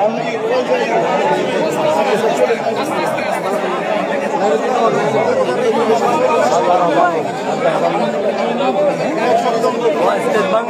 সম্মানিত উপস্থিতি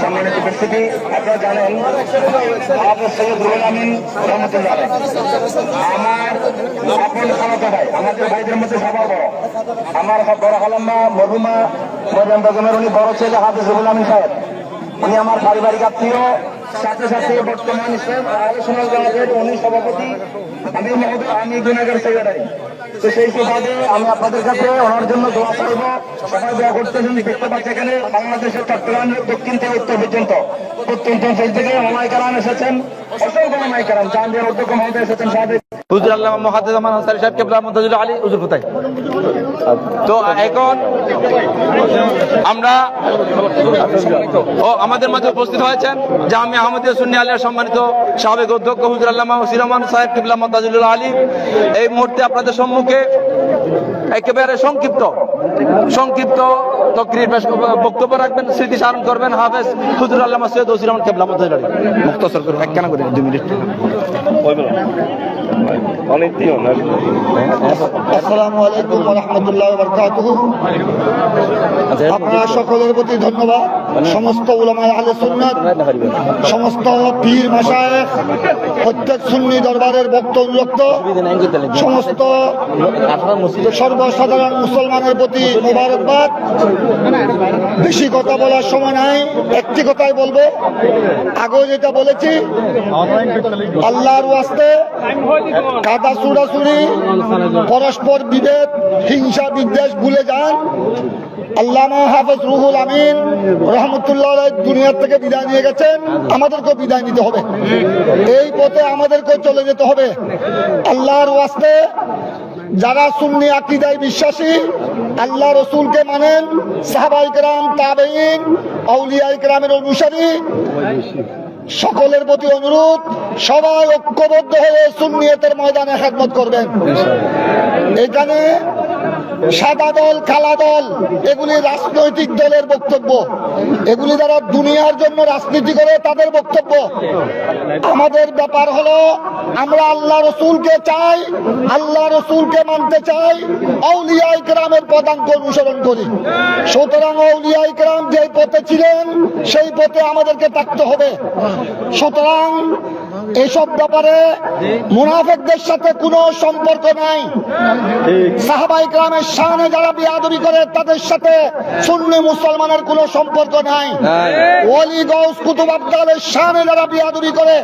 সম্মানিত আপনারা জানেন আমিন রহমতুল্লাহ আমার আপন ভাই আমাদের ভাইদের মধ্যে সবার বড় আমার বড় খালাম্মা মরহুমা মরিয়াম বেগমের উনি বড় ছেলে হাফেজ রুহুল আমিন সাহেব উনি আমার পারিবারিক আত্মীয় সাথে সাথে বর্তমান আলোচনা জানাতে সভাপতি, আমি মহোদয়, আমি তো সেই আমি আপনাদের কাছে ওনার জন্য দোয়া করব। সবাই দোয়া করতেছেন, দেখতে পাচ্ছি এখানে বাংলাদেশের চট্টগ্রামের দক্ষিণ থেকে উত্তর পর্যন্ত। প্রত্যন্ত অঞ্চল থেকে ওমাই কালাম এসেছেন, অসংখ্য ওমাই কালাম চাঁদের অধ্যক্ষ মহোদয় এসেছেন সাহেব হুজুর আল্লাহ মহাদেদ আমান আনসারি সাহেব কেবলা মন্তাজুল আলী, হুজুর কোথায়? তো এখন আমরা ও, আমাদের মাঝে উপস্থিত হয়েছেন জামি আহমদিয়া সুন্নি আলিয়ার সম্মানিত সাবেক অধ্যক্ষ হুজুর আল্লামা ওসির রহমান সাহেব, কিবলা মন্তাজুল আলী। এই মুহূর্তে আপনাদের সম্মুখে একেবারে সংক্ষিপ্ত সংক্ষিপ্ত তকরির পেশ বক্তব্য রাখবেন স্মৃতি স্মরণ করবেন। হাফেজ হুজুর আল্লাহ সৈয়দ ওসির রহমান কেবলা মন্তাজুল আলী মুক্তসর করে একখানা করে দুই মিনিট। আসসালামু আলাইকুম রহমতুল্লাহ আপনারা সকলের প্রতি ধন্যবাদ। সমস্ত উলামায় আহলে সুন্নাত সমস্ত পীর মাসায়েখ প্রত্যেক সুন্নি দরবারের বক্তব্য সমস্ত সর্বসাধারণ মুসলমানের প্রতি মোবারকবাদ। বেশি কথা বলার সময় নাই, একটি কথাই বলব। আগেও যেটা বলেছি, আল্লাহর ওয়াস্তে কাদা সুড়াসুড়ি পরস্পর বিভেদ, হিংসা বিদ্বেষ ভুলে যান। আল্লামা হাফেজ রুহুল আমিন রহমতুল্লাহ দুনিয়ার থেকে বিদায় নিয়ে গেছেন। আমাদেরকেও বিদায় নিতে হবে। এই পথে আমাদেরকেও চলে যেতে হবে। আল্লাহর ওয়াস্তে যারা সুন্নি আকিদায় বিশ্বাসী আল্লাহ রসুলকে মানেন সাহাবাই ইকরাম তাবেইন আউলিয়া ইকরামের অনুসারী। সকলের প্রতি অনুরোধ সবাই ঐক্যবদ্ধ হয়ে সুন্নিয়তের ময়দানে খেদমত করবেন। এখানে সাদা দল, কালা দল, এগুলি রাজনৈতিক দলের বক্তব্য। এগুলি যারা দুনিয়ার জন্য রাজনীতি করে, তাদের বক্তব্য। আমাদের ব্যাপার হলো, আমরা আল্লাহ রসুলকে চাই, আল্লাহ রসুলকে মানতে চাই আউলিয়া ইকরামের পদাঙ্ক অনুসরণ করি। সুতরাং আউলিয়া ইকরাম যে পথে ছিলেন, সেই পথে আমাদেরকে থাকতে হবে। সুতরাং এসব ব্যাপারে মুনাফেকদের সাথে কোনো সম্পর্ক নাই। সাহাবা ইকরামের সামনে যারা বিয়াদবি করে তাদের সাথে সুন্নি মুসলমানের কোনো সম্পর্ক নাই। ওলি গৌস কুতুব আবদালের সামনে যারা বিয়াদবি করে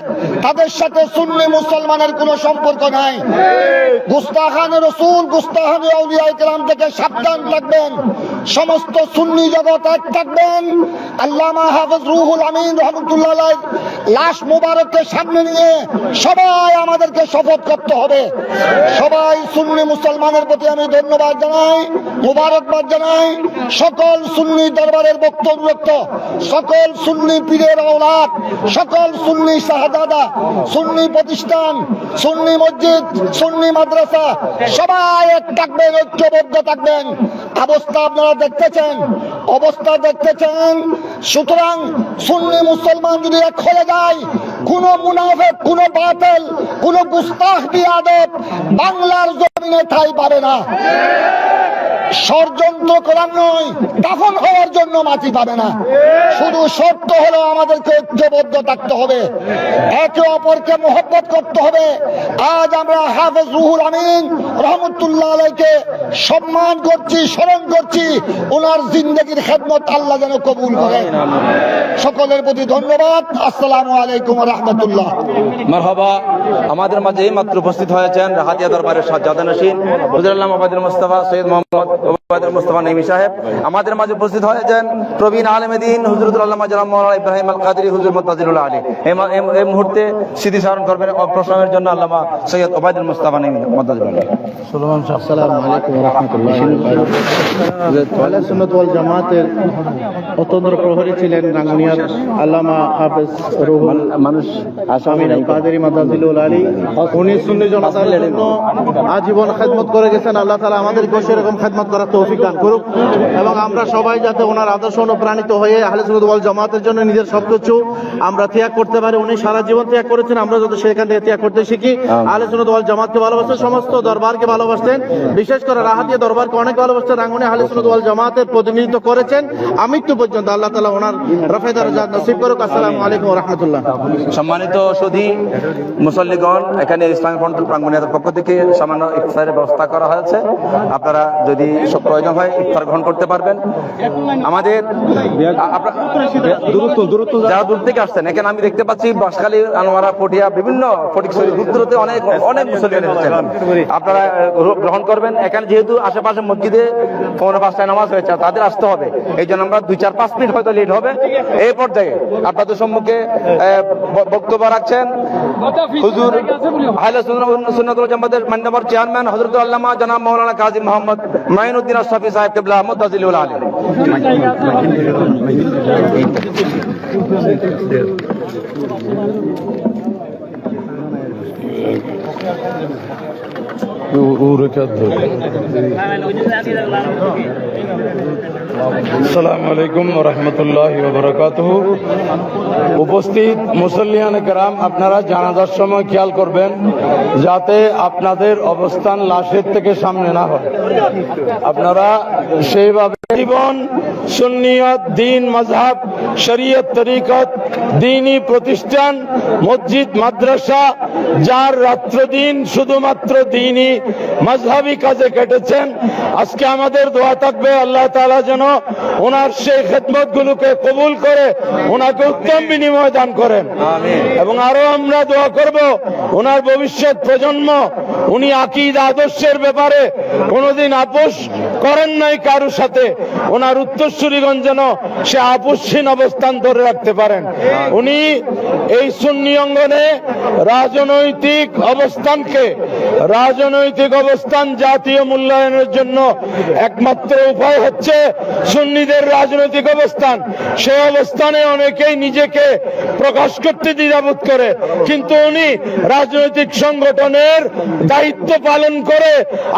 তাদের সাথে সুন্নি মুসলমানের কোনো সম্পর্ক নাই। গুস্তাখান রসুল গুস্তাখান আউলিয়া ইকরাম থেকে সাবধান থাকবেন। সমস্ত সুন্নি জগৎ এক থাকবেন। আল্লামা হাফেজ রুহুল আমিন রহমতুল্লাহ লাশ মুবারককে সামনে নিয়ে সবাই আমাদেরকে শপথ করতে হবে। সবাই সুন্নি মুসলমানের প্রতি আমি ধন্যবাদ জানাই, মুবারকবাদ জানাই। সকল সুন্নি দরবারের বক্তব্য সকল সুন্নি পীরের ঔলাদ সকল সুন্নি শাহজাদা সুন্নি প্রতিষ্ঠান, সুন্নি মসজিদ, সুন্নি মাদ্রাসা, সবাই এক থাকবেন, ঐক্যবদ্ধ থাকবেন। অবস্থা আপনারা দেখতেছেন অবস্থা দেখতে চান, সুতরাং সুন্নি মুসলমান যদি এক হয়ে যায়, কোন মুনাফে কোন বাতেল, কোন গুস্তাহ বাংলার জমিনে ঠাই পাবে না। ষড়যন্ত্র করার নয়, দাফন হওয়ার জন্য মাটি পাবে না। শুধু শর্ত হলো আমাদেরকে ঐক্যবদ্ধ থাকতে হবে, একে অপরকে মোহব্বত করতে হবে। আজ আমরা হাফেজ রুহুল আমিন রহমতুল্লাহ আলাইকে সম্মান করছি, স্মরণ করছি ওনার জিন্দগির খেদমত আল্লাহ যেন কবুল করে। সকলের প্রতি ধন্যবাদ। আসসালামু আলাইকুম রহমতুল্লাহ। মারহাবা, আমাদের মাঝে এই মাত্র উপস্থিত হয়েছেন হাতিয়া দরবারের সাজ্জাদা নসীন মুস্তাফা সৈয়দ মোহাম্মদ ওবায়দুল মুস্তফা নঈমি সাহেব। আমাদের মাঝে উপস্থিত হয়েছেন প্রবীণ আলমদিন হুজরতুল আল্লাহ জালাম মৌলানা ইব্রাহিম আল। কাদরি হুজুর আলী এই মুহূর্তে স্মৃতি স্মরণ করবেন জন্য আল্লামা সৈয়দ ওবায়দুল মুস্তফা নঈমি মতাজিরুল্লাহ আসসালামু আলাইকুম রহমতুল্লাহ আহলে ওয়াল জামাতের অত্যন্ত প্রহরী ছিলেন রাঙ্গুনিয়ার আল্লামা হাফেজ রুহুল মানুষ আমিন কাদেরি মাদাজিলুল আলী। উনি সুন্নি জনতার জন্য আজীবন খেদমত করে গেছেন। আল্লাহ তালা আমাদেরকেও সেরকম খেদমত করার তৌফিক দান করুক এবং আমরা সবাই যাতে ওনার আদর্শ অনুপ্রাণিত হয়ে আহলে সুন্নাত জামাতের জন্য নিজের সবকিছু আমরা ত্যাগ করতে পারি উনি সারা জীবন ত্যাগ করেছেন আমরা যাতে সেখান থেকে ত্যাগ করতে শিখি। আহলে ওয়াল জামাতকে ভালোবাসতেন সমস্ত দরবারকে ভালোবাসতেন বিশেষ করে রাহাতিয়া দরবারকে অনেক ভালোবাসতেন রাঙ্গুনি আহলে ওয়াল জামাতের প্রতিনিধিত্ব করেছেন। আমৃত্যু পর্যন্ত আল্লাহ তালা ওনার রফে দরজা নসিব করুক। আসসালামু আলাইকুম রহমতুল্লাহ। সম্মানিত সুধী মুসল্লিগণ এখানে ইসলামী ফ্রন্ট প্রাঙ্গনিয়াদের পক্ষ থেকে সামান্য ইফতারের ব্যবস্থা করা হয়েছে। আপনারা যদি সব প্রয়োজন হয় ইফতার গ্রহণ করতে পারবেন। আমাদের যারা দূর থেকে আসছেন এখানে আমি দেখতে পাচ্ছি বাঁশখালী আনোয়ারা পটিয়া বিভিন্ন দূর দূরতে অনেক অনেক মুসলিম এসেছেন আপনারা গ্রহণ করবেন। এখানে যেহেতু আশেপাশে মসজিদে পৌনে পাঁচটায় নামাজ হয়েছে তাদের আসতে হবে। এই জন্য আমরা দুই চার পাঁচ মিনিট হয়তো লেট হবে। এই পর্যায়ে আপনাদের সম্মুখে বক্তব্য রাখছেন হুজুর আহলে সুন্নাতুল জামাতের মান্যবর চেয়ারম্যান হযরত আল্লামা জনাব মাওলানা কাজী মোহাম্মদ মাইনুদ্দিন আশরাফি সাহেব কিবলা আহমদ তাজিলুল আলী আসসালামু আলাইকুম রহমতুল্লাহ বরকাতহ উপস্থিত মুসল্লিয়ান কেরাম, আপনারা জানাজার সময় খেয়াল করবেন যাতে আপনাদের অবস্থান লাশের থেকে সামনে না হয়। আপনারা সেইভাবে জীবন, সুন্নিয়ত, দিন মজহাব শরীয়ত, তরিকত, দিনই প্রতিষ্ঠান, মসজিদ, মাদ্রাসা, যার রাত্র দিন শুধুমাত্র দিনই মজহাবি কাজে কেটেছেন। আজকে আমাদের দোয়া থাকবে, আল্লাহ তাআলা যেন ওনার সেই খেদমত গুলোকে কবুল করে, ওনাকে উত্তম বিনিময় দান করেন এবং আরও আমরা দোয়া করব ওনার ভবিষ্যৎ প্রজন্ম উনি আকিদ আদর্শের ব্যাপারে কোনোদিন আপোষ করেন নাই কারোর সাথে। ওনার উত্তরসূরিগঞ্জ যেন সে আপোষহীন অবস্থান ধরে রাখতে পারেন। উনি এই সুন্নি অঙ্গনে রাজনৈতিক অবস্থানকে রাজনৈতিক অবস্থান জাতীয় মূল্যায়নের জন্য একমাত্র উপায় হচ্ছে সুন্নিদের রাজনৈতিক অবস্থান। সেই অবস্থানে অনেকেই নিজেকে প্রকাশ করতে দ্বিধাবোধ করে। কিন্তু উনি রাজনৈতিক সংগঠনের দায়িত্ব পালন করে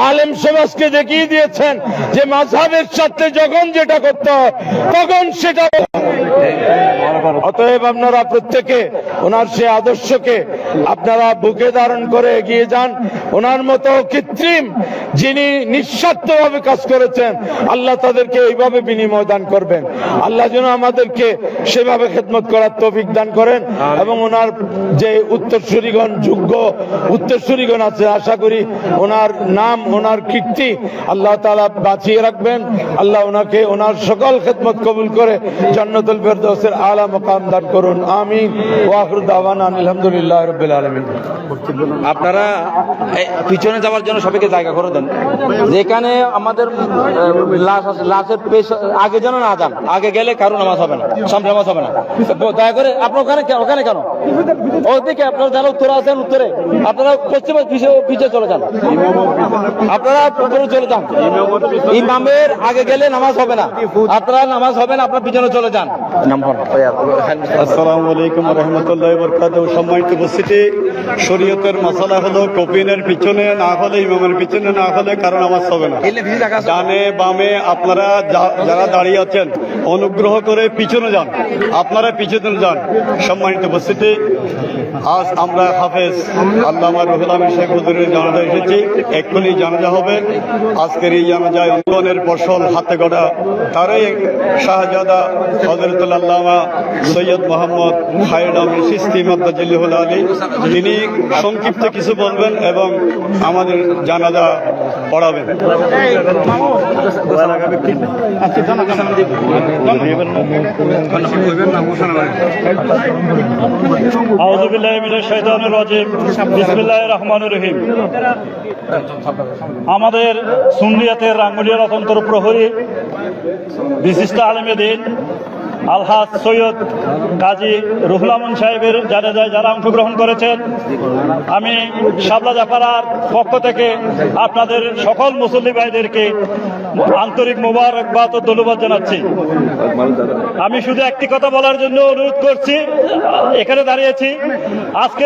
আলেম সমাজকে দেখিয়ে দিয়েছেন যে মাঝাবের সাথে যখন যেটা করতে হয়, তখন সেটা অতএব আপনারা প্রত্যেকে ওনার সে আদর্শকে আপনারা বুকে ধারণ করে এগিয়ে যান। ওনার মতো কৃত্রিম যিনি নিঃস্বার্থভাবে কাজ করেছেন, আল্লাহ তাদেরকে এইভাবে বিনিময় দান করবেন। আল্লাহ যেন আমাদেরকে সেভাবে খেদমত করার তৌফিক দান করেন এবং ওনার যে উত্তরসূরিগণ যোগ্য উত্তরসূরিগণ আছে, আশা করি ওনার নাম, ওনার কীর্তি আল্লাহ তাআলা বাঁচিয়ে রাখবেন। আল্লাহ ওনাকে ওনার সকল খেদমত কবুল করে জান্নাতুল ফেরদৌসের আলা মকাম দান করুন আমিন। ওয়াখরু দাওয়ানা আলহামদুলিল্লাহ রাব্বিল আলামিন। আপনারা পিছনে যাওয়ার জন্য সবাইকে জায়গা করে দেন। যেখানে আমাদের লাশ আছে লাশের পেশ আগে যেন না যান আগে গেলে কারও নামাজ হবে না সামনে নামাজ হবে না। দয়া করে আপনার ওখানে ওখানে কেন? ওদিকে আপনারা যারা উত্তরে আছেন উত্তরে। আপনারা পশ্চিমে পিছিয়ে পিছিয়ে চলে যান। আপনারা উপরে চলে যান। ইমামের আগে গেলে নামাজ হবে না। আপনারা নামাজ হবে না আপনার পিছনে চলে যান। নাম্বার আসসালামু আলাইকুম রহমতুল্লাহ বরকাত সম্মানিত উপস্থিতি শরীয়তের মশলা হলো কপিনের পিছনে না হলে ইমামের পিছনে না হলে কারণ আমার হবে না। ডানে বামে আপনারা যারা দাঁড়িয়ে আছেন অনুগ্রহ করে পিছনে যান। আপনারা পিছনে যান সম্মানিত উপস্থিতি। আজ আমরা হাফেজ আল্লামা রুহুল শেখ হুজুরের জানাজা এসেছি। এক্ষুনি জানাজা হবে। আজকের এই জানাজায় অঙ্গনের ফসল হাতে গড়া তারই শাহজাদা হজরতুল আল্লামা সৈয়দ মোহাম্মদ খায়র আমির সিস্তি মাদ্দাজিল্লাহুল আলী। তিনি সংক্ষিপ্ত কিছু বলবেন এবং আমাদের জানাজা পড়াবেন। আমাদের সুন্নিয়াতের রাঙ্গুলিয়া রতন্তর প্রহরী বিশিষ্ট আলমে দিন আলহাজ সৈয়দ কাজী রুহুলামন সাহেবের জানাজায় যারা অংশগ্রহণ করেছেন, আমি শাবলা জাফারার পক্ষ থেকে আপনাদের সকল মুসল্লি ভাইদেরকে আন্তরিক মোবারকবাদ ও ধন্যবাদ জানাচ্ছি। আমি শুধু একটি কথা বলার জন্য অনুরোধ করছি, এখানে দাঁড়িয়েছি। আজকে